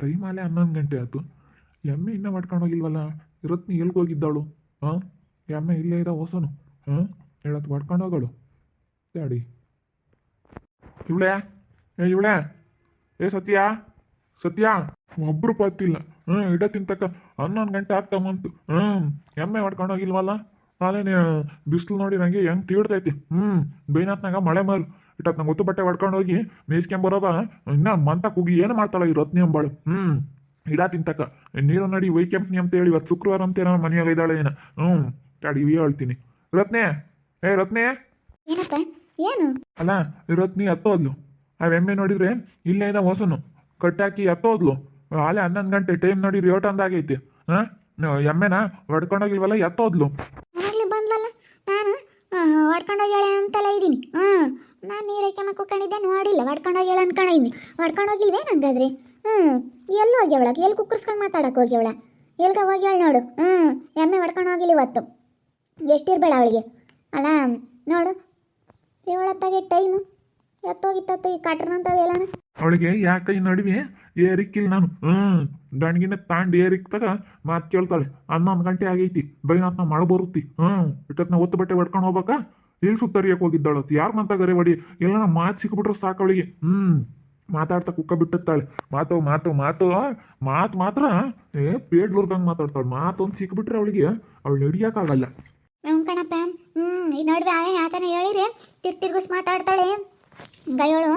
Time ಅಲ್ಲೇ ಹನ್ನೊಂದು ಗಂಟೆ ಆಯ್ತು. ಎಮ್ಮೆ ಇನ್ನೂ ಮಾಡ್ಕೊಂಡು ಹೋಗಿಲ್ವಲ್ಲ? ನೀ ಎಲ್ಗೆ ಹೋಗಿದ್ದಾಳು? ಹಾಂ ಎಮ್ಮೆ ಇಲ್ಲೇ ಇರೋ ಹೊಸನು. ಹಾಂ ಹೇಳತ್ ಮಾಡ್ಕೊಂಡು ಹೋಗಳು. ಡ್ಯಾಡಿ. ಇವಳೆ? ಏ ಇವಳೆ? ಏ, ಸತ್ಯ? ಸತ್ಯ? ಒಬ್ರು ಪತ್ತಿಲ್ಲ. ಹ್ಞೂ ಇಡ ತಿಂತಕ್ಕ. ಹನ್ನೊಂದು ಗಂಟೆ ಆಗ್ತಾ ಬಂತು. ಹ್ಞೂ ಎಮ್ಮೆ ಮಾಡ್ಕೊಂಡು ಹೋಗಿಲ್ವಲ್ಲ? ನಾನೇನು ಬಿಸಿಲು ನೋಡಿ ನಂಗೆ ಹೆಂಗೆ ತೀಡ್ತೈತಿ? ಹ್ಞೂ ಬೇನಾತ್ನಾಗ ಮಳೆ ಮಾರು. ಇಟ್ಟತ್ ನಂಗೆ ಗೊತ್ತು ಬಟ್ಟೆ ಹೊಡ್ಕೊಂಡು ಹೋಗಿ ಮೇಯಿಸ್ಕೊಂಬರೋದ ಇನ್ನ ಮಂತ ಕುಗಿ ಏನು ಮಾಡ್ತಾಳ ಈ ರತ್ನಿ ಅಂಬಾಳು? ಹ್ಞೂ ಇಡ ತಿಂತಕ್ಕ ನೀರು ನಡಿ ವೈಕೆಂಪ್ನಿ ಅಂತ ಹೇಳಿ ಇವತ್ತು ಶುಕ್ರವಾರ ಅಂತ ಏನೋ ಮನೆಯಾಗ ಇದ್ದಾಳೆ ಏನ? ಹ್ಞೂ ತಾಡಿ ಇವೆ ಹೇಳ್ತೀನಿ. ರತ್ನೆ ಏ ರತ್ನೆ. ಏನು? ಅಲ್ಲ ರತ್ನಿ ಹತ್ತೋದ್ಲು. ಆ ಎಮ್ಮೆ ನೋಡಿದ್ರೆ ಇಲ್ಲೇ ಇದ್ದ ಹೊಸನು. ಕಟ್ಟಾಕಿ ಹತ್ತೋದ್ಲು. ಆಲೆ ಹನ್ನೊಂದು ಗಂಟೆ ಟೈಮ್ ನೋಡಿ ರೇಟ್ ಅಂದಾಗೈತಿ. ಹಾಂ? ಎಮ್ಮೆನ ಹೊಡ್ಕೊಂಡೋಗಿಲ್ವಲ್ಲ ಎತ್ತೋದ್ಲು. ಬಂದ್ಲಲ್ಲ? ನಾನು ಹೊಡ್ಕೊಂಡೋಗ್ಯಾಳೆ ಅಂತಲ್ಲ ಇದ್ದೀನಿ ಹ್ಞೂ ನಾನು ನೀರಕ್ಕೆ ಮಕ್ಕೊಂಡಿದ್ದೆ ನೋಡಿಲ್ಲ ಹೊಡ್ಕೊಂಡೋಗ್ಯಾಳ ಅನ್ಕೊಂಡಿದ್ದೀನಿ ಹೊಡ್ಕೊಂಡೋಗಿಲ್ವೇ ನಂಗಾದ್ರೆ ಹ್ಞೂ ಎಲ್ಲಿ ಹೋಗ್ಯವಳ ಎಲ್ಲಿ ಕುಕ್ಕರ್ಸ್ಕೊಂಡು ಮಾತಾಡಕ್ಕೆ ಹೋಗ್ಯವಳ ಎಲ್ಗ ಹೋಗ್ಯಾಳ ನೋಡು. ಹ್ಞೂ ಎಮ್ಮೆ ಹೊಡ್ಕೊಂಡು ಹೋಗಿಲ್ಲ ಇವತ್ತು. ಎಷ್ಟಿರ್ಬೇಡ ಅವಳಿಗೆ? ಅಲ್ಲ, ನೋಡು. ಏಳತ್ತಾಗೆ ಟೈಮು ಎತ್ತೋಗಿತ್ತತ್ತು ಈ ಕಟ್ರನಂತದ ಅಂತ ಅವಳಿಗೆ ಯಾಕೆ ಈ ನಡುವೆ ಏರಿಕ್ಕಿಲ್ಲ ನಾನು? ಹ್ಞೂ ದಂಡ್ಗಿನ ತಾಂಡ್ ಏರಿಕ್ತಾಗ ಮಾತು ಕೇಳ್ತಾಳೆ. ಹನ್ನೊಂದು ಗಂಟೆ ಆಗೈತಿ. ಬೈನಾತ್ನ ಮಳೆ ಬರುತ್ತಿ. ಹ್ಞೂ ಇಟ್ಟತ್ನ ಒತ್ತು ಬಟ್ಟೆ ಹೊಡ್ಕೊಂಡು ಹೋಗ್ಬೇಕಾ? ಇಲ್ಲಿ ಸುತ್ತರಿಯಕ್ಕೆ ಹೋಗಿದ್ದಾಳು? ಯಾರು ಮಂತ ಗರೆ ಹೊಡಿ? ಎಲ್ಲ ಮಾತು ಸಿಕ್ಬಿಟ್ರೆ ಸಾಕು ಅವಳಿಗೆ. ಹ್ಮ್, ಮಾತಾಡ್ತಾ ಕುಕ್ಕ ಬಿಟ್ಟಿರ್ತಾಳೆ ಮಾತು ಮಾತು ಮಾತು ಮಾತು ಮಾತ್ರ, ಏ ಪೇಡ್ಲುರ್ಗಂಗೆ ಮಾತಾಡ್ತಾಳೆ. ಮಾತು ಒಂದ್ ಸಿಕ್ಬಿಟ್ರೆ ಅವಳಿಗೆ, ಅವಳು ಹಿಡಿಯೋಕ್ಕಾಗಲ್ಲ. ಹ್ಞೂ ಕಣಪ್ಪ. ಹ್ಞೂ ಈ ನೋಡ್ರಿ ಯಾಕನ ಹೇಳಿರಿ ತಿರ್ ತಿರ್ಗಿಸ್ ಮಾತಾಡ್ತಾಳೆ. ಗಯೋಳು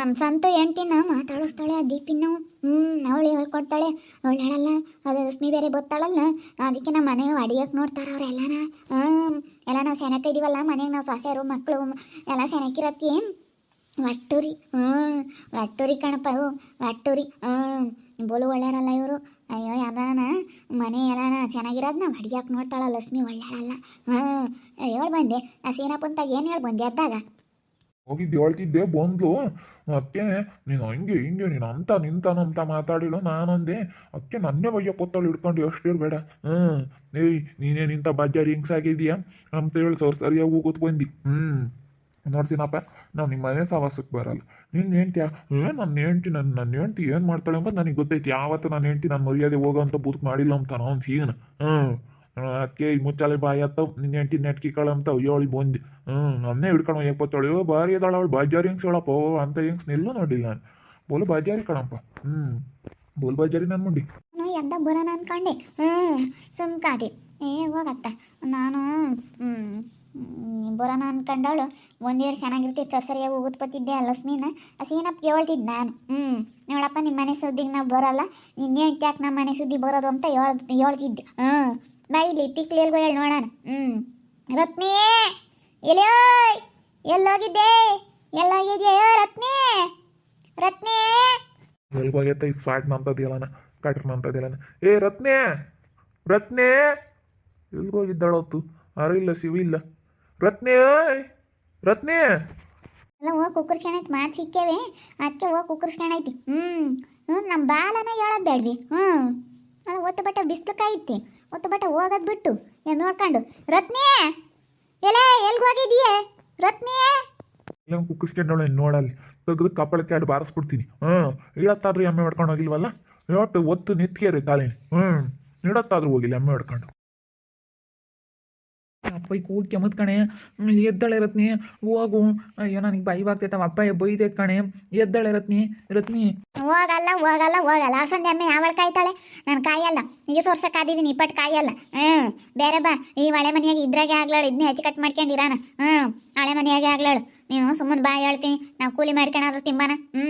ನಮ್ಮ ಸಂತು ಹೆಂಡ್ತಿನ ಮಾತಾಡಿಸ್ತಾಳೆ, ಆ ದೀಪಿನ ಹ್ಞೂ ಅವಳು ಹೇಳ್ಕೊಡ್ತಾಳೆ? ಅವಳು ಹೇಳಲ್ಲ, ಅದು ರಶ್ಮಿ ಬೇರೆ ಗೊತ್ತಾಳಲ್ಲ, ಅದಕ್ಕೆ ನಮ್ಮ ಮನೆಗೆ ಅಡಿಯಕ್ಕೆ ನೋಡ್ತಾರೆ ಎಲ್ಲಾನ. ಎಲ್ಲ ನಾವು ಸೆನಕ ಇದೀವಲ್ಲ, ಮನೆಗೆ ನಾವು ಸೊಸೆಯರು ಮಕ್ಕಳು ಎಲ್ಲ ಸೆನಕಿರತ್ತಿ ವಟ್ಟೂರಿ ಹ್ಞೂ ವಟ್ಟೂರಿ ಕಣಪ್ಪ ಅವು ವಟ್ಟೂರಿ ಹ್ಞೂ ಬೋಲು ಒಳ್ಳೆಯರಲ್ಲ ಇವರು. ಅಯ್ಯೋ, ಯಾವ್ದಾನ ಮನೆ ಎಲ್ಲಾನ ನಾವು ಅಡಿಯಕ್ಕೆ ನೋಡ್ತಾಳ, ಲಕ್ಷ್ಮಿ ಒಳ್ಳೆಯಲ್ಲ ಹ್ಞೂ ಹೇಳಿ ಬಂದೆ, ಆ ಸೀನಪ್ಪಂತಾಗ ಏನು ಹೇಳಿ ಬಂದೆ ಅದ್ದಾಗ? ಹೋಗಿದ್ದು ಹೇಳ್ತಿದ್ದೆ ಬಂದ್ಲು ಅಕ್ಕೆ, ನೀನು ಹಂಗೆ ಹಿಂಗೆ, ನೀನು ಅಂತ ನಿಂತಾನಂತ ಮಾತಾಡಿಲ್ಲ, ನಾನಂದೆ. ಅಕ್ಕೆ, ನನ್ನೇ ಬಯ್ಯ ಪೊತ್ತಳು ಹಿಡ್ಕೊಂಡು ಎಷ್ಟು ಇರಬೇಡ ಹ್ಞೂ ಏಯ್, ನೀನೇ ನಿಂತ ಬಜ್ಜಾರಿ ಹಿಂಗ್ಸಾಗಿದೀಯಾ ಅಂತ ಹೇಳಿ ಸರ್ ಸರಿಯಾಗಿ ಹೋಗೋದು ಬಂದು ಹ್ಞೂ ನೋಡ್ತೀನಪ್ಪ ನಾವು ನಿಮ್ಮ ಮನೆ ಸವಾಸಕ್ಕೆ ಬರಲ್ಲ. ನಿನ್ನ ಹೆಂಡ್ತಿಯ? ಏ ನನ್ನ ಹೆಂಡ್ತಿ ನನ್ನ ನನ್ನ ಹೆಂಡ್ತಿ ಏನು ಮಾಡ್ತಾಳೆ ಅಂತ ನನಗೆ ಗೊತ್ತೈತಿ. ಯಾವತ್ತು ನನ್ನ ಹೆಂಡ್ತಿ ನನ್ನ ಮರ್ಯಾದೆ ಹೋಗೋ ಅಂತ ಬೂತ್ ಮಾಡಿಲ್ಲ ಅಂತ ನಾನು ಸೀನ್. ಹ್ಞೂ ಅದಕ್ಕೆ ಮುಚ್ಚಾಲೆ ಬಾಯಿ ಹತ್ತವ್ ನಿನ್ನ ಹೆಂಡ್ತಿ ನೆಟ್ಕಿ ಅಂತ ಅಯ್ಯೋಳಿ ಬಂದು. ಹ್ಞೂ ನನ್ನೇ ಹಿಡ್ಕೊಂಡು ಹೋಗಿ ಬತ್ತಾಳೆ ಓ ಬಾರಿ ಅದಾಳ, ಅವಳು ಬಾಜಾರಿ ಹಿಂಗ್ಸ್ ಹೇಳಪ್ಪ, ಓ, ಅಂತ ಹಿಂಗೆ ನಿಲ್ಲು ನೋಡಿಲ್ಲ ನಾನು. ಬೋಲು ಬಾಜಾರಿ ಕಣಪ್ಪ. ಹ್ಞೂ ಬೋಲ್ ಬಾಜಾರಿ ನನ್ನ ಮುಂಡಿ. ಎದ್ದ ಎಂದ ಬರೋಣ ಅನ್ಕೊಂಡೆ? ಹ್ಞೂ ಸುಮ್ಕಾದೆ ಏ, ಹೋಗತ್ತ. ನಾನು ಬರೋಣ ಅನ್ಕೊಂಡವಳು ಒಂದೇರು ಚೆನ್ನಾಗಿರ್ತಿತ್ತು ಸರ್ ಸರಿಯಾಗಿ ಲಕ್ಷ್ಮೀನ ಲಕ್ಷ್ಮಿನ ಸೀನಪ್ಪ ಹೇಳ್ತಿದ್ದೆ ನಾನು. ಹ್ಞೂ ನೋಡಪ್ಪ ನಿಮ್ಮ ಮನೆ ಸುದ್ದಿಗೆ ನಾವು ಬರೋಲ್ಲ, ನಿನ್ನ ಯಾಕೆ ನಮ್ಮ ಮನೆ ಸುದ್ದಿ ಬರೋದು ಅಂತ ಹೇಳ್, ಹೇಳ್ತಿದ್ದೆ. ಹ್ಞೂ ಬಾ ಇಲ್ಲಿ ತಿಕ್ಲಿ ಎಲ್ಗೋ ಹೇಳಿ ನೋಡೋಣ ಹ್ಞೂ ರತ್ನಿ ಎಲ್ಲಿಯೋಯ್ ಎಲ್ಲೋಗಿದ್ದೆ? ಎಲ್ಲೋಗಿದ್ಯೋ? ರತ್ನಿ? ರತ್ನಿ? ಎಲ್ಗೋಗೈತೆ ಈ ಸ್ವಾಟ್ ನಂತದಿಲ್ಲನ ಕಟ್ರ ನಂತದಿಲ್ಲನ ಏ ರತ್ನೆ? ರತ್ನೆ? ಎಲ್ಗೋಗಿದ್ದಾಳತ್ತು ಅರ ಇಲ್ಲ ಶಿವ ಇಲ್ಲ. ರತ್ನೆ ರತ್ನೆ? ಎಲ್ಲ ಹೋಗಿ ಕುಕ್ಕರ್ಸ್ಕೊಂಡೈತಿ ಮಾತು ಸಿಕ್ಕೇವೆ. ಅದಕ್ಕೆ ಹೋಗಿ ಕುಕ್ಕರ್ಸ್ಕೊಂಡೈತಿ ಹ್ಞೂ ಹ್ಞೂ ನಮ್ಮ ಬಾಲನ ಹೇಳೋದು ಬೇಡ್ವಿ. ಹ್ಞೂ ಅದು ಒತ್ತು ಬಟ್ಟೆ ಬಿಸ್ಲಕ್ಕೈತಿ ಒತ್ತು ಬಟ್ಟ ಹೋಗೋದು ಬಿಟ್ಟು. ಏನು ನೋಡ್ಕೊಂಡು. ರತ್ನಿ! ಎಲೆ, ಎಲ್ಗೆ ಹೋಗಿದೀಯೆ ರತ್ನಿ! ಇಲ್ಲ ಕುಕ್ಕಿಸ್ಕೊಂಡವಳೆ ನೋಡಲ್ಲಿ. ತೆಗೆದು ಕಪ್ಪಳಕ್ಕೆ ಎರಡು ಬಾರಿಸ್ಬಿಡ್ತೀನಿ. ಹ್ಞೂ. ಇಡತ್ತಾದ್ರೂ ಎಮ್ಮೆ ಹೊಡ್ಕೊಂಡು ಹೋಗಿಲ್ವಲ್ಲ? ಒಟ್ಟು ಒತ್ತು ನಿತ್ಕೇರಿ ಕಾಲಿನ ಹ್ಞೂ. ಇಡತ್ತಾದ್ರೂ ಹೋಗಿಲ್ಲ, ಎಮ್ಮೆ ಹೊಡ್ಕೊಂಡು. ಅಪ್ಪ ಈ ಕೂಗಿ ಕೆಮ್ಮತ್ ಕಣೆ. ಎದ್ದಾಳೆ ರತ್ನಿ ಹೋಗು ಅಯ್ಯೋ, ನನಗೆ ಭಯ ಆಗ್ತೈತೆ ನಮ್ಮ ಅಪ್ಪ ಬೈತೈತೆ ಕಣೆ. ಎದ್ದಾಳೆ ರತ್ನಿ ರತ್ನಿ. ಹೋಗಲ್ಲ ಹೋಗಲ್ಲ ಹೋಗಲ್ಲ. ಸಂಜೆ ಅಮ್ಮ ಯಾವಳ ಕಾಯ್ತಾಳೆ? ನಾನು ಕಾಯಲ್ಲ. ಈಗ ಸೋರ್ಸಕ್ಕೆ ಕಾದಿದ್ದೀನಿ ಇಪ್ಪಟ್ಟು ಕಾಯಲ್ಲ. ಹ್ಞೂ ಬೇರೆ ಬಾ. ಈ ಹಳೆ ಮನೆಯಾಗ ಇದ್ರಾಗೆ ಆಗ್ಲಾಳು ಇದನ್ನೇ ಹೆಚ್ಚು ಕಟ್ ಮಾಡ್ಕೊಂಡಿರಾನ ಹ್ಞೂ ಹಳೆ ಮನೆಯಾಗೆ ಆಗ್ಲಾಳು ನೀವು ಸುಮ್ಮನೆ ಬಾಯ್ ಹೇಳ್ತೀನಿ. ನಾವು ಕೂಲಿ ಮಾಡ್ಕೊಳಾದ್ರು ತಿಂಬಾನ? ಹ್ಞೂ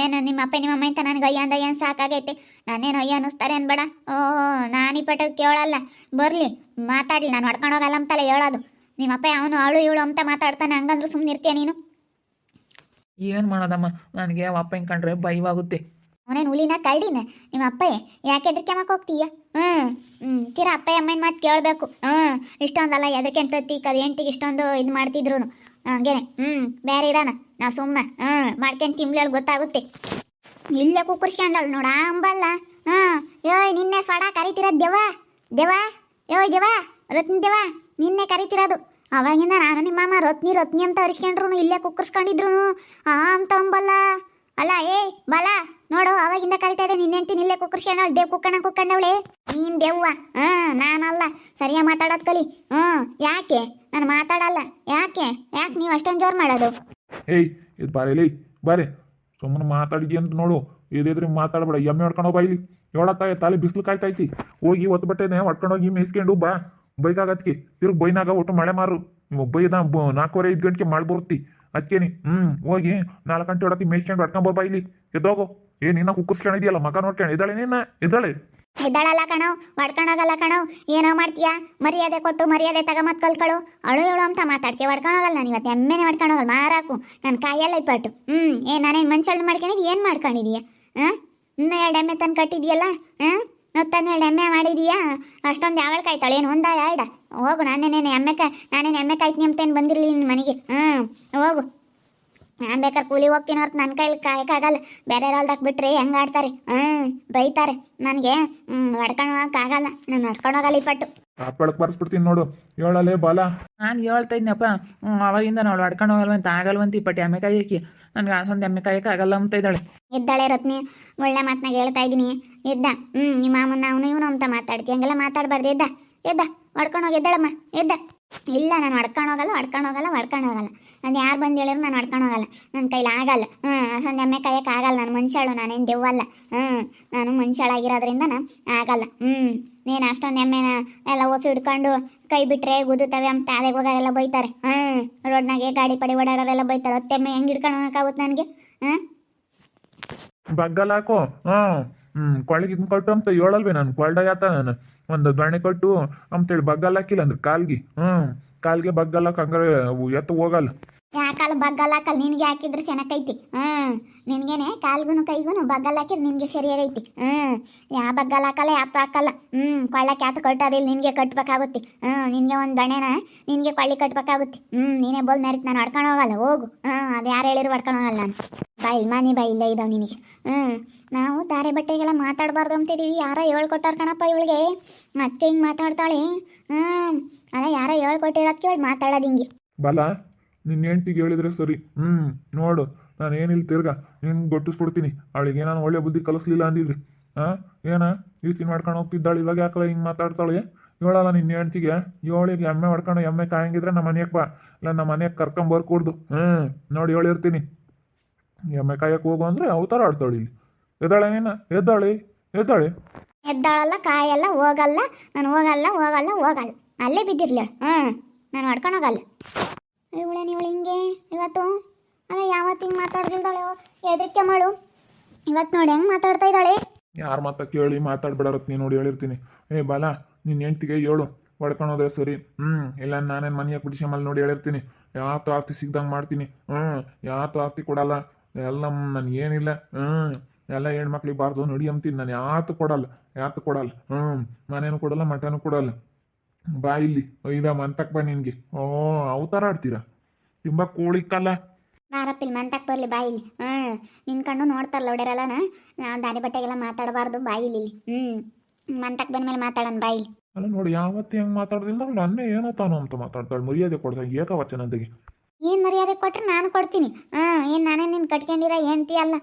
ಏನು ನಿಮ್ಮ ಅಪ್ಪ ನಿಮ್ಮ ಅಮ್ಮ ಅಂತ ನನಗೆ ಅಯ್ಯ ಅಂದ ಏನು ಸಾಕಾಗೈತೆ? ನಾನೇನು ಅಯ್ಯ ಅನ್ನಿಸ್ತಾರೆ ಅನ್ಬೇಡ. ಓ ನಾನು ಇಪ್ಪಟ್ಟು ಕೇಳಲ್ಲ. ಬರಲಿ ಮಾತಾಡಲಿ. ನಾನು ಹೊಡ್ಕೊಂಡು ಹೋಗಲ್ಲ ಅಂತಲ್ಲ ಹೇಳೋದು. ನಿಮ್ಮ ಅಪ್ಪ ಅವನು ಅವಳು ಇವಳು ಅಂತ ಮಾತಾಡ್ತಾನೆ ಹಂಗಂದ್ರೂ ಸುಮ್ಮನೆ ಇರ್ತೀಯ ನೀನು? ಏನು ಮಾಡೋದಮ್ಮ? ನನಗೆ ಅಪ್ಪ ಹಿಂಗೆ ಕಂಡ್ರೆ ಭಯವಾಗುತ್ತೆ. ಅವನೇನು ಹುಲಿನ ಕಳ್ಳಿನ? ನಿಮ್ಮ ಅಪ್ಪ ಯಾಕೆ ಎದ್ರಿಕೆ ಮಕ್ಕ ಹೋಗ್ತೀಯ? ಹ್ಞೂ ಹ್ಞೂ ತೀರಾ ಅಪ್ಪಯ್ಯ ಅಮ್ಮನ ಮಾತು ಕೇಳಬೇಕು. ಹ್ಞೂ ಇಷ್ಟೊಂದಲ್ಲ ಎದಕ್ಕೆ ಅಂತ ಕದ ಎಂಟಿಗೆ ಇಷ್ಟೊಂದು ಇದು ಮಾಡ್ತಿದ್ರು ಹಂಗೇನೆ ಹ್ಞೂ ಬೇರೆ ಇರೋಣ ನಾ ಸುಮ್ಮನೆ ಹ್ಞೂ ಮಾಡ್ಕೊಂಡು ತಿಂಬ್ಳೇಳು ಗೊತ್ತಾಗುತ್ತೆ. ಇಲ್ಲೇ ಕುಕ್ಕರ್ಸ್ಕೊಂಡಳು ನೋಡ ಅಂಬಲ್ಲ. ಹಾಂ ಯೋಯ್ ನಿನ್ನೆ ಸೊಡ ಕರಿತಿರೋದು ದೇವ ದೇವ ಯೋಯ್ ದೇವ ರತ್ನಿ ದೇವ ನಿನ್ನೆ ಕರಿತಿರೋದು. ಅವಾಗಿಂದ ನಾನು ನಿಮ್ಮ ಮಾಮ ರತ್ನಿ ರತ್ನಿ ಅಂತ ಅರಿಸ್ಕೊಂಡ್ರು ಇಲ್ಲೇ ಕುಕ್ಕರ್ಸ್ಕೊಂಡಿದ್ರು ಆ ಅಂತ ಅಂಬಲ್ಲ. ಅಲ್ಲ, ಏಯ್, ಬಲ. ನೋಡು, ಅವಾಗಿಂದ ಕರಿತಾ ಇದೆ ನಿನ್ನ ಹೆಂಡ್ತಿ ನಿಲ್ಲೇ ಕುಕ್ಕರ್ಸ್ಕೊಂಡ ದೇವ್ ಕುಕ್ಕಣ ಕುಕ್ಕಣ್ಣವಳೆ ನೀನ್ ದೇವ್ವ, ಹಾ, ನಾನಲ್ಲ, ಸರಿಯಾಗಿ ಮಾತಾಡೋದ್ ಕಲಿ. ಹ್ಮ್ ಯಾಕೆ? ನಾನು ಮಾತಾಡಲ್ಲ, ಯಾಕೆ? ಯಾಕೆ ನೀವು ಅಷ್ಟೊಂದು ಜೋರ್ ಮಾಡೋದು? ಏಯ್, ಇದು ಬಾರಿ, ಲೇ, ಬಾರೆ. ಸುಮ್ಮನೆ ಮಾತಾಡಿದ್ಯ ಅಂತ ನೋಡು. ಇದಿದ್ರೆ ಮಾತಾಡಬೇಡ, ಎಮ್ಮೆ ಹೊಡ್ಕೊಂಡು ಬಾ ಇಲ್ಲಿ. ತಲೆ ಬಿಸಿಲು ಕಾಯ್ತೈತಿ ಹೋಗಿ ಒತ್ತು ಬಟ್ಟೆನೆ ಹೊಡ್ಕೊಂಡೋಗಿ ಮೇಯಿಸ್ಕೊಂಡು ಬಾ. ಬೈಕಾಗತ್ಕೆ ತಿರುಗಿ ಬೈನಾಗ ಒಟ್ಟು ಮಳೆ ಮಾರು. ಬೈದ ನಾಲ್ಕೂವರೆ ಐದು ಗಂಟೆಗೆ ಮಾಡಿ ಬರುತ್ತಿ ಅದಕ್ಕೇನಿ ಹ್ಞೂ ಹೋಗಿ ನಾಲ್ಕು ಗಂಟೆ ಹೊಡತಿ ಮೇಯ್ಸ್ಕೊಂಡು ಹೊಡ್ಕೊಂಡ್ ಬಾ ಇಲ್ಲಿ. ಎದ್ದೋಗು. ಏ, ನಿನ್ನ ಕುಕ್ಕರ್ಸ್ಕೊಂಡಿದ್ಯಲ್ಲ ಮಗ ನೋಡ್ಕೊಂಡು ಇದ್ದಾಳೆ ನಿನ್ನ? ಇದ್ದಾಳೆ? ಇದ್ದಾಳಲ್ಲ ಕಣೋ, ಹೊಡ್ಕೊಂಡೋಗಲ್ಲ ಕಣೋ. ಏನೋ ಮಾಡ್ತೀಯಾ? ಮರ್ಯಾದೆ ಕೊಟ್ಟು ಮರ್ಯಾದೆ ತಗೊಂಬತ್ ಕಲ್ಕೊಳು ಅಳು ಹೇಳು ಅಂತ ಮಾತಾಡ್ತೀಯ, ಹೊಡ್ಕೊಂಡೋಗಲ್ಲ ನಾನು ಇವತ್ತು. ಎಮ್ಮೆನೆ ಮಾಡ್ಕೊಂಡೋಗಲ್ಲ ಮಾರಾಕು. ನನ್ನ ಕಾಯೆಲ್ಲ ಇಪ್ಪಟ್ಟು. ಹ್ಞೂ ಏ, ನಾನೇನು ಮನ್ಸಲ್ಲಿ ಮಾಡ್ಕೊಂಡಿದ್ದು? ಏನು ಮಾಡ್ಕೊಂಡಿದೀಯಾ? ಹಾಂ ಇನ್ನ ಎರಡು ಎಮ್ಮೆ ತಂದು ಕಟ್ಟಿದ್ಯಲ್ಲ? ಹಾಂ ಮತ್ತೆ ಎರಡು ಎಮ್ಮೆ ಮಾಡಿದೀಯಾ? ಅಷ್ಟೊಂದು ಯಾವಳ ಕಾಯ್ತಾಳೆ? ಏನು ಒಂದ, ಎರಡ? ಹೋಗು, ನಾನೇನೇನು ಎಮ್ಮೆ ಕಾ ನಾನೇನು ಎಮ್ಮೆ ಕಾಯ್ತೀನಿ ಅಂತೇನು ಬಂದಿರಲಿಲ್ಲ ನಿನ್ನ ಮನೆಗೆ? ಹ್ಞೂ ಹೋಗು. ನಾನು ಬೇಕಾದ್ರೆ ಕೂಲಿ ಹೋಗ್ತೀನಿ ಹೊರತು ನನ್ನ ಕೈಲಿ ಕಾಯಕ್ಕಾಗಲ್ಲ. ಬೇರೆ ಹೊಲ್ದಾಗ ಬಿಟ್ರೆ ಹೆಂಗೆ ಆಡ್ತಾರೆ? ಹ್ಞೂ ಬೈತಾರೆ. ನನಗೆ ಹೋಗಕ್ ಆಗಲ್ಲ. ನಾನು ಹೊಡ್ಕೊಂಡು ಹೋಗಲ್ಲ ಇಪ್ಪಟ್ಟು ಆ ಬೆಳಕು ಬರ್ಸ್ಬಿಡ್ತೀನಿ ನೋಡು. ಹೇಳಲೇ ಬಾಲ. ನಾನು ಹೇಳ್ತಾ ಇದ್ನಪ್ಪ. ಹ್ಮ್, ಅವಾಗಿಂದ ನಾವು ಅಂತ ಹೋಗಲ್ವಂತ ಆಗಲ್ವಂತ ಈ ಪಟ್ಟಿ ಎಮ್ಮೆ ಕಾಯಕ್ಕೆ ನನಗೆ ಅಸೊಂದು ಎಮ್ಮೆ ಕಾಯಕ್ಕೆ ಆಗಲ್ಲ ಅಂತ ಇದ್ದಾಳೆ. ಇದ್ದಾಳೆ ರತ್ನಿ. ಒಳ್ಳೆ ಮಾತನಾಗ ಹೇಳ್ತಾ ಇದ್ದೀನಿ ಇದ್ದ. ಹ್ಞೂ ನಿಮ್ಮ ಮಾಮನ ಅವನು ಇವನು ಅಂತ ಮಾತಾಡ್ತಿ. ಹಂಗೆಲ್ಲ ಮಾತಾಡಬಾರ್ದು. ಇದ್ದ. ಇದ್ದ. ಹೊಡ್ಕೊಂಡು ಹೋಗಿದ್ದಾಳಮ್ಮ ಇದ್ದ. ಎದ್ದ ಇಲ್ಲ, ನಾನು ಹಡ್ಕೊಂಡು ಹೋಗಲ್ಲ ಹಡ್ಕೊಂಡು ಹೋಗಲ್ಲ ಹೊಡ್ಕೊಂಡು ಹೋಗಲ್ಲ. ನಾನು ಯಾರು ಬಂದು ಹೇಳಿದ್ರು ನಾನು ಹೊಡ್ಕೊಂಡು ಹೋಗಲ್ಲ. ನನ್ನ ಕೈಲಿ ಆಗಲ್ಲ. ಹ್ಞೂ ಕೈಯಕ್ಕೆ ಆಗಲ್ಲ. ನಾನು ಮನುಷ್ಯಳು ನಾನೇನು ದೆವ್ವಲ್ಲ. ಹ್ಞೂ ನಾನು ಮನುಷ್ಯಳಾಗಿರೋದ್ರಿಂದ ನಾನು ಆಗಲ್ಲ. ಹ್ಞೂ ನೀನು ಅಷ್ಟೊಂದು ಎಮ್ಮೆನ ಎಲ್ಲ ಓಸಿ ಹಿಡ್ಕೊಂಡು ಕೈ ಬಿಟ್ಟರೆ ಗುದ್ದುತ್ತವೆ ಅಂತ ಅದೇ ಹೋಗೋರೆಲ್ಲ ಬೈತಾರೆ. ಹ್ಞೂ ರೋಡ್ನಾಗೆ ಗಾಡಿ ಪಡಿ ಓಡಾಡೋರೆಲ್ಲ ಬೈತಾರೆ. ಹೊತ್ತೆಮ್ಮೆ ಹೆಂಗೆ ಹಿಡ್ಕೊಂಡು ಹೋಗೋಕ್ಕಾಗುತ್ತೆ ನನಗೆ? ಹಾಂ ಬಗ್ಗಲಾಕು ಹಾಂ ಹ್ಞೂ ಕೊಳಗೆ ಕೊಟ್ಟು ಅಂತ ಹೇಳಲ್ವೇ ನಾನು? ಕೊಳ್ದಾಗ ಆತ ನಾನು? ಒಂದು ದೊಣ್ಣೆ ಕೊಟ್ಟು ಅಂತೇಳಿ ಬಗ್ಗಲ್ ಹಾಕಿಲ್ಲ ಅಂದ್ರೆ ಕಾಲ್ಗೆ. ಹ್ಮ್, ಕಾಲ್ಗೆ ಬಗ್ಗಲ್ ಹಾಕಿ ಎತ್ತ ಅವು ಎತ್ತು ಹೋಗಲ್ಲ. ಯಾಕಲ್ಲ ಬಗ್ಗಲ್ ಹಾಕಲ್, ನಿನಗೆ ಹಾಕಿದ್ರೆ ಚೆನ್ನಾಗೈತಿ ಹ್ಮ್. ನಿನ್ಗೇನೆ ಕಾಲ್ಗುನು ಕೈಗುನು ಬಗ್ಗಲ್ ಹಾಕಿದ್ರೆ ನಿನ್ಗೆ ಸರಿಯಾಗೈತಿ ಹ್ಮ್. ಯಾ ಬಗ್ಗಲ್ ಹಾಕಲ್ಲ, ಯಾತು ಹಾಕಲ್ಲ. ಹ್ಮ್. ಕೊಳ್ಳಕ್ಕೆ ಯಾತು ಕಟ್ಟೋದಿಲ್ಲ ನಿನ್ಗೆ ಕಟ್ಬೇಕಾಗುತ್ತೆ. ಹ್ಮ್. ನಿನ್ಗೆ ಒಂದ್ ದಣೆನ ನಿನ್ಗೆ ಕೊಳ್ಳಿ ಕಟ್ಬೇಕಾಗುತ್ತೆ. ಹ್ಮ್. ನೀನೇ ಬೋಲ್ ಮೆರಿತ್ ನಾನು ಹಡ್ಕೊಂಡು ಹೋಗಲ್ಲ, ಹೋಗು. ಹ್ಮ್. ಅದು ಯಾರು ಹೇಳಿರು ಹಡ್ಕೊಂಡು ಹೋಗಲ್ಲ ನಾನು. ಬಾಯ್ ಮನೆ ಬಾಯಿ ಇದಾವ್ ನಿನಗೆ. ಹ್ಮ್. ನಾವು ದಾರೆ ಬಟ್ಟೆಗೆಲ್ಲ ಮಾತಾಡಬಾರ್ದು ಅಂತಿದೀವಿ. ಯಾರೋ ಹೇಳ್ಕೊಟ್ಟಾರ ಕಣಪ್ಪ ಇವಳಿಗೆ. ಮತ್ತೆ ಹಿಂಗ್ ಮಾತಾಡ್ತಾಳೆ. ಹ್ಮ್. ಅಲ್ಲ, ಯಾರೋ ಹೇಳ್ಕೊಟ್ಟಿರೋದಕ್ಕೆ ಇವಳು ಮಾತಾಡೋದು ಹಿಂಗೆ. ಬಲ ನಿನ್ನ ಹೆಂಡ್ತಿಗೆ ಹೇಳಿದ್ರೆ ಸರಿ. ಹ್ಞೂ ನೋಡು, ನಾನು ಏನಿಲ್ಲ ತಿರ್ಗ ನಿನ್ಗೆ ಗೊಟ್ಟಿಸ್ಬಿಡ್ತೀನಿ ಅವಳಿಗೆ ನಾನು ಒಳ್ಳೆ ಬುದ್ಧಿ ಕಲಿಸ್ಲಿಲ್ಲ ಅಂದಿದ್ರಿ. ಹಾಂ ಏನ? ಈ ಸೀನ್ ಮಾಡ್ಕೊಂಡು ಹೋಗ್ತಿದ್ದಾಳೆ, ಇವಾಗ ಯಾಕಲ್ಲ ಹಿಂಗೆ ಮಾತಾಡ್ತಾಳೆ? ಹೇಳಲ್ಲ ನಿನ್ನ ಹೆಂಡ್ತಿಗೆ? ಏಳಿಗೆ ಎಮ್ಮೆ ಹೊಡ್ಕೊಂಡು ಎಮ್ಮೆ ಕಾಯಂಗಿದ್ರೆ ನಮ್ಮ ಮನೆಗೆ ಬಾ. ಇಲ್ಲ ನಮ್ಮ ಮನೆಗೆ ಕರ್ಕೊಂಬರ್ಕೂಡ್ದು ಹ್ಞೂ ನೋಡಿ ಹೇಳಿರ್ತೀನಿ. ಎಮ್ಮೆ ಕಾಯಕ್ಕೆ ಹೋಗು ಅಂದರೆ ಅವತಾರ ಆಡ್ತಾಳೆ ಇಲ್ಲಿ. ಎದ್ದಾಳೆ ನೀನು? ಎದ್ದಾಳೆ? ಎದ್ದಾಳೆ? ಎದ್ದಾಳಲ್ಲ, ಕಾಯಲ್ಲ, ಹೋಗಲ್ಲ. ನಾನು ಹೋಗಲ್ಲ ಹೋಗಲ್ಲ ಹೋಗಲ್ಲ. ಅಲ್ಲೇ ಬಿದ್ದಿರ್ಲಿ ಹ್ಞೂ ನಾನು ಹೊಡ್ಕೊಂಡು ಹೋಗಲ್ಲ. ಇವಳೇನು ಇವಳು ಹಿಂಗೆ? ಇವತ್ತು? ಅಲ್ಲ, ಯಾವತ್ತು ಹಿಂಗೆ ಮಾತಾಡ್ದಿಲ್ದಾಳು ಎದ್ರಿಕೆ ಮಾಡು. ಇವತ್ತು ನೋಡಿ ಹೆಂಗೆ ಮಾತಾಡ್ತಾ ಇದ್ದಾಳೆ. ಯಾರ ಮಾತ ಕೇಳಿ ಮಾತಾಡ್ಬಿಡಾರತ್ ನೀನು ನೋಡಿ ಹೇಳಿರ್ತೀನಿ. ಏ ಬಾಲ ನಿನ್ನ ಹೆಂಡ್ತಿಗೆ ಹೇಳು. ಹೊಡ್ಕೊಂಡೋದ್ರೆ ಸರಿ. ಹ್ಞೂ ಇಲ್ಲ ನಾನೇನು ಮನೆಯಾಗ ಬಿಡಿಸ್ಕೊಂಬಲ್ಲಿ ನೋಡಿ ಹೇಳಿರ್ತೀನಿ. ಯಾವತ್ತು ಆಸ್ತಿ ಸಿಗ್ದಂಗೆ ಮಾಡ್ತೀನಿ. ಹ್ಞೂ ಯಾವತ್ತು ಆಸ್ತಿ ಕೊಡಲ್ಲ. ಎಲ್ಲ ನನಗೆ ಏನಿಲ್ಲ. ಹ್ಞೂ ಎಲ್ಲ ಹೆಣ್ಮಕ್ಳಿಗೆ ಬಾರ್ದು ನಡಿ ಅಂತೀನಿ. ನಾನು ಯಾವತ್ತು ಕೊಡಲ್ಲ. ಯಾವತ್ತು ಕೊಡಲ್ಲ. ಹ್ಞೂ ಮನೇನು ಕೊಡಲ್ಲ ಮಠನೂ ಕೊಡಲ್ಲ. ಬಾ ಇಲ್ಲಿ. ಒಯ್ದ ಮಂತಕ್ ಬಾ ನಿನ್ಗೆ. ಓ ಅವತಾರ ಆಡ್ತೀರಾ? ತುಂಬ ಕೋಳಿಕ್ಕಲ್ಲ ಬಾರಪ್ಪಿಲ್ ಮಂತಕ್ ಬರ್ಲಿ ಬಾಯಿಲಿ ಹ್ಮ್ ನಿನ್ ಕಣ್ಣು ನೋಡ್ತಾರಲ್ಲ ನಾ ದಾರಿ ಬಟ್ಟೆಗೆಲ್ಲ ಮಾತಾಡಬಾರ್ದು ಬಾಯಿಲಿ ಹ್ಮ್ ಮಂತಕ್ ಬಂದ್ಮೇಲೆ ಮಾತಾಡೋಣ ಬಾಯಿಲಿ ಅಲ್ಲ ನೋಡಿ ಯಾವತ್ತು ಹೆಂಗ್ ಮಾತಾಡ್ದಿಲ್ಲ ನನ್ನೇ ಏನೋ ತಾನು ಅಂತ ಮಾತಾಡ್ತಾಳೆ. ಮರ್ಯಾದೆ ಕೊಡ್ತಾಳೆ ಏಕವಚನದಿಗೆ ಏನ್ ಮರ್ಯಾದೆ ಕೊಟ್ರೆ ನಾನು ಕೊಡ್ತೀನಿ. ಹಾಂ ಏನ್ ನಾನೇ ನಿನ್ ಕಟ್ಕೊಂಡಿರೋ ಹೆಂಡ್ತಿ ಅಲ್ಲ.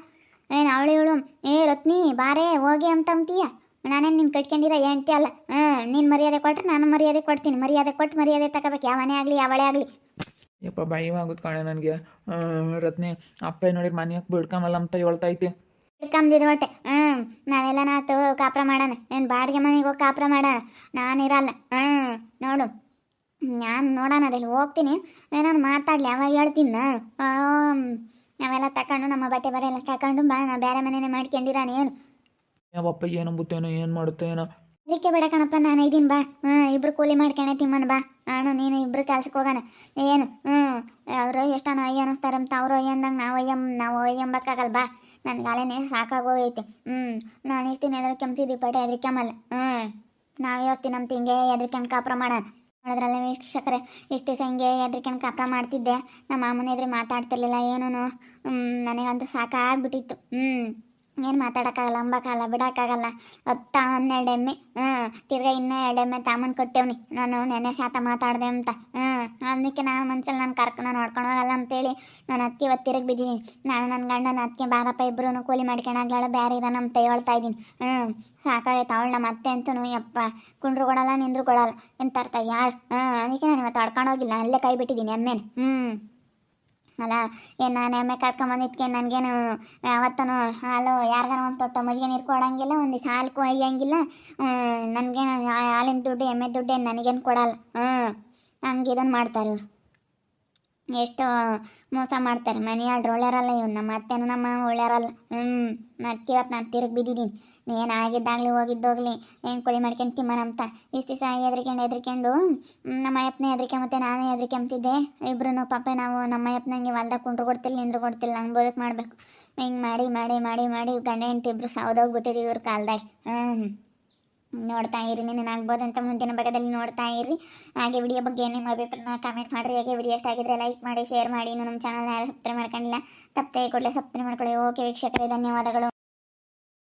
ಏನು ಅವಳು ಇವಳು? ಏ ರತ್ನಿ ಬಾರೇ ಹೋಗಿ ಅಂತ ಅಂತೀಯ? ನಾನೇನು ನಿನ್ ಕಟ್ಕೊಂಡಿರೋ ಹೆಂಡ್ತಿ ಅಲ್ಲ? ಹಾಂ ನೀನು ಮರ್ಯಾದೆ ಕೊಟ್ರೆ ನಾನು ಮರ್ಯಾದೆ ಕೊಡ್ತೀನಿ. ಮರ್ಯಾದೆ ಕೊಟ್ಟು ಮರ್ಯಾದೆ ತಗೋಬೇಕು. ಯಾವನೇ ಆಗಲಿ ಯಾವಳೇ ಆಗಲಿ. ಯಪ್ಪ ಭಯವಾಗುತ್ತೆ ಕಾಣೆ ನನಗೆ. ರತ್ನಿ ಅಪ್ಪ ನೋಡಿರಿ ಮನೆಯಾಗ ಬಿಡ್ಕೊಂಬಲ್ಲ ಅಂತ ಹೇಳ್ತಾ ಐತಿ ಹಿಡ್ಕಂದಿದ್ದು ಹೊಟ್ಟೆ ಹ್ಞೂ ನಾವೆಲ್ಲ ನಾತು ಕಾಪ್ರ ಮಾಡೋಣ. ಏನು ಬಾಡಿಗೆ ಮನೆಗೆ ಹೋಗಿ ಕಾಪ್ರ ಮಾಡೋಣ? ಇರಲ್ಲ. ಹ್ಞೂ ನೋಡು. ನಾನು ನೋಡೋಣ ಅದಲ್ಲಿ ಹೋಗ್ತೀನಿ. ನಾನು ಮಾತಾಡಲಿ ಅವಾಗ ಹೇಳ್ತೀನಿ ನಾವೆಲ್ಲ ತಕೊಂಡು ನಮ್ಮ ಬಟ್ಟೆ ಬರೆ ಎಲ್ಲ ತಕೊಂಡು ಬಾ. ನಾ ಬೇರೆ ಮನೆನೇ ಯಾವಪ್ಪ ಏನು ಅಂಬುತ್ತೇನೋ ಏನು ಮಾಡುತ್ತೇನೋ ಬೇಡ ಕಣಪ್ಪ, ನಾನು ಇದೀನಿ ಬಾ. ಹ್ಞೂ ಇಬ್ರು ಕೂಲಿ ಮಾಡ್ಕೊಂಡೆ ತಿಮ್ಮನ ಬಾ. ನಾನು, ನೀನು ಇಬ್ರು ಕೆಲ್ಸಕ್ಕೆ ಹೋಗೋಣ. ಏನು? ಹ್ಞೂ ಅವರು ಎಷ್ಟನ ಅಯ್ಯ ಅನ್ನಿಸ್ತಾರಂತ ಅವ್ರು ಅಯ್ಯ ಅಂದಂಗೆ ನಾವು ಅಯ್ಯಂ, ನಾವು ಅಯ್ಯಂಬಕ್ಕಾಗಲ್ಲ ಬಾ. ನನ್ನ ಅಲೆನೇ ಸಾಕಾಗೋಗೈತೆ. ಹ್ಞೂ ನಾನು ಇರ್ತೀನಿ, ಎದ್ರ ಕೆಮ್ತಿದ್ದಿ ಪಡೆ ಅದ್ರ ಕೆಮ್ಮಲ್ಲ ಹ್ಞೂ ನಾವು ಇವತ್ತಿ ನಮ್ಮ ಎದ್ರ ಎದ್ರಿಕೊಂಡು ಕಾಪ್ರ ಮಾಡೋಣ ನೋಡಿದ್ರಲ್ಲ ವೀಕ್ಷಕರೇ, ಇಷ್ಟು ದಿವಸ ಹಿಂಗೆ ಎದ್ರಿಕೊಂಡು ಕಾಪ್ರ ಮಾಡ್ತಿದ್ದೆ. ನಮ್ಮ ಮಾಮನ ಎದುರು ಮಾತಾಡ್ತಿರ್ಲಿಲ್ಲ ಏನೂ ನನಗಂತೂ ಸಾಕಾಗ್ಬಿಟ್ಟಿತ್ತು. ಹ್ಞೂ ಏನು ಮಾತಾಡೋಕ್ಕಾಗಲ್ಲ, ಅಂಬಕ್ಕಾಗಲ್ಲ, ಬಿಡೋಕ್ಕಾಗಲ್ಲ. ಹತ್ತ ಹನ್ನೆರಡು ಎಮ್ಮೆ ಹ್ಞೂ ತಿರ್ಗಾ ಇನ್ನೂ ಎರಡು ಎಮ್ಮೆ ತಾಮನ್ ಕೊಟ್ಟೇವ್ನಿ. ನಾನು ನೆನೆ ಸಾತ ಮಾತಾಡಿದೆ ಅಂತ. ಹ್ಞೂ ಅದಕ್ಕೆ ನಾನು ಮನ್ಸಲ್ಲಿ ನಾನು ಕರ್ಕೊಂಡು ನೋಡ್ಕೊಂಡು ಹೋಗಲ್ಲ ಅಂತೇಳಿ ನಾನು ಅತ್ತಿ ಇವತ್ತು ತಿರುಗಿ ಬಿದ್ದೀನಿ. ನಾನು ನನ್ನ ಗಂಡನ ಅತ್ತಿಗೆ ಬಾರಪ್ಪ ಇಬ್ಬರೂ ಕೂಲಿ ಮಾಡ್ಕೊಳಾಗ್ಲಾಳ ಬೇರೆ ಇದಾನ ನಮ್ಮ ಹೇಳ್ತಾ ಇದ್ದೀನಿ. ಹ್ಞೂ ಸಾಕಾಗೈತೆ ನಮ್ಮ ಮತ್ತೆ ಅಂತೂ ಯಪ್ಪ. ಕುಂಡ್ರು ಕೊಡಲ್ಲ, ನಿಂದ್ರು ಕೊಡಲ್ಲ. ಎಂತ ಅರ್ಥ ಯಾರು? ಹಾಂ ಅದಕ್ಕೆ ನಾನು ಇವತ್ತು ಹೊಡ್ಕೊಂಡು ಹೋಗಿಲ್ಲ, ಅಲ್ಲೇ ಕೈ ಬಿಟ್ಟಿದ್ದೀನಿ ಎಮ್ಮೆನ ಹ್ಞೂ ಅಲ್ಲ, ಏನು ನಾನು ಎಮ್ಮೆ ಕರ್ಕೊಂಬಂದಿದ್ಕೆ ನನಗೇನು ಯಾವತ್ತೂ ಹಾಲು ಯಾರ್ಗಾರ ಒಂದು ತೊಟ್ಟ ಮಜ್ಜಿಗೆ ನೀರು ಕೊಡಂಗಿಲ್ಲ, ಒಂದು ದಿವಸ ಹಾಲು ಕೊಯ್ಯಂಗಿಲ್ಲ ನನಗೇನು ಹಾಲಿನ ದುಡ್ಡು, ಎಮ್ಮೆ ದುಡ್ಡು ನನಗೇನು ಕೊಡಲ್ಲ ಹ್ಞೂ ಹಂಗೆ ಇದನ್ನು ಮಾಡ್ತಾರೆ ಇವ್ರು. ಎಷ್ಟು ಮೋಸ ಮಾಡ್ತಾರೆ ಮನೆಯಾಳ್ರು ಒಳ್ಳೆಯರಲ್ಲ ಇವ್ರು ನಮ್ಮ ಅತ್ತೆನೂ ನಮ್ಮ ಒಳ್ಳೆಯರಲ್ಲ ಹ್ಞೂ ಅದಕ್ಕೆ ಇವತ್ತು ನಾನು ತಿರುಗಿ ಬಿದ್ದಿದ್ದೀನಿ ಏನು ಆಗಿದ್ದಾಗಲಿ ಹೋಗಿದ್ದೋಗ್ಲಿ, ಏನು ಕುಳಿ ಮಾಡ್ಕೊಂಡು ತಿಮ್ಮನಂತ ಇಷ್ಟು ದಿವಸ ಹೆದರ್ಕೊಂಡು ಹೆದರ್ಕೊಂಡು ನಮ್ಮ ಅಯ್ಯಪ್ಪನೇ ಹೆದ್ರಿಕೆ ಮತ್ತೆ ನಾನೇ ಹೆದ್ರಿಕೆಂಬ್ತಿದ್ದೆ ಇಬ್ರು ಪಾಪ ನಾವು ನಮ್ಮ ಅಯ್ಯಪ್ಪನಂಗೆ ಹೊಲ್ದಾಗ ಕುಂಡ್ರು ಕೊಡ್ತಿಲ್ಲ ನಿಂದ್ರು ಕೊಡ್ತಿಲ್ಲ ನಂಗೆ ಬದುಕು ಮಾಡ್ಬೇಕು. ಹಿಂಗೆ ಮಾಡಿ ಮಾಡಿ ಮಾಡಿ ಮಾಡಿ ಗಂಡ ಹೆಂಡತಿ ಇಬ್ರು ಸಾವ್ದೋಗ್ಬಿಟ್ಟಿದ್ದೀವಿ ಇವ್ರ ಕಾಲ್ದಾಗ. ಹ್ಞೂ ನೋಡ್ತಾ ಇರಿ ನೀನು ಆಗ್ಬೋದು ಅಂತ ಮುಂದಿನ ಭಾಗದಲ್ಲಿ ನೋಡ್ತಾ ಇರಿ. ಹಾಗೆ ವಿಡಿಯೋ ಬಗ್ಗೆ ನಿಮ್ಮ ಅಭಿಪ್ರಾಯ ಕಾಮೆಂಟ್ ಮಾಡಿರಿ. ಹಾಗೆ ವಿಡಿಯೋ ಇಷ್ಟ ಆಗಿದ್ರೆ ಲೈಕ್ ಮಾಡಿ ಶೇರ್ ಮಾಡಿ. ಇನ್ನು ನಮ್ಮ ಚಾನಲ್ ಯಾರು ಸಬ್ಸ್ಕ್ರೈಬ್ ಮಾಡ್ಕೊಂಡಿಲ್ಲ, ತಪ್ಪದೆ ಕೂಡಲೇ ಸಬ್ಸ್ಕ್ರೈಬ್ ಮಾಡ್ಕೊಳ್ಳಿ. ಓಕೆ ವೀಕ್ಷಕರೇ, ಧನ್ಯವಾದಗಳು.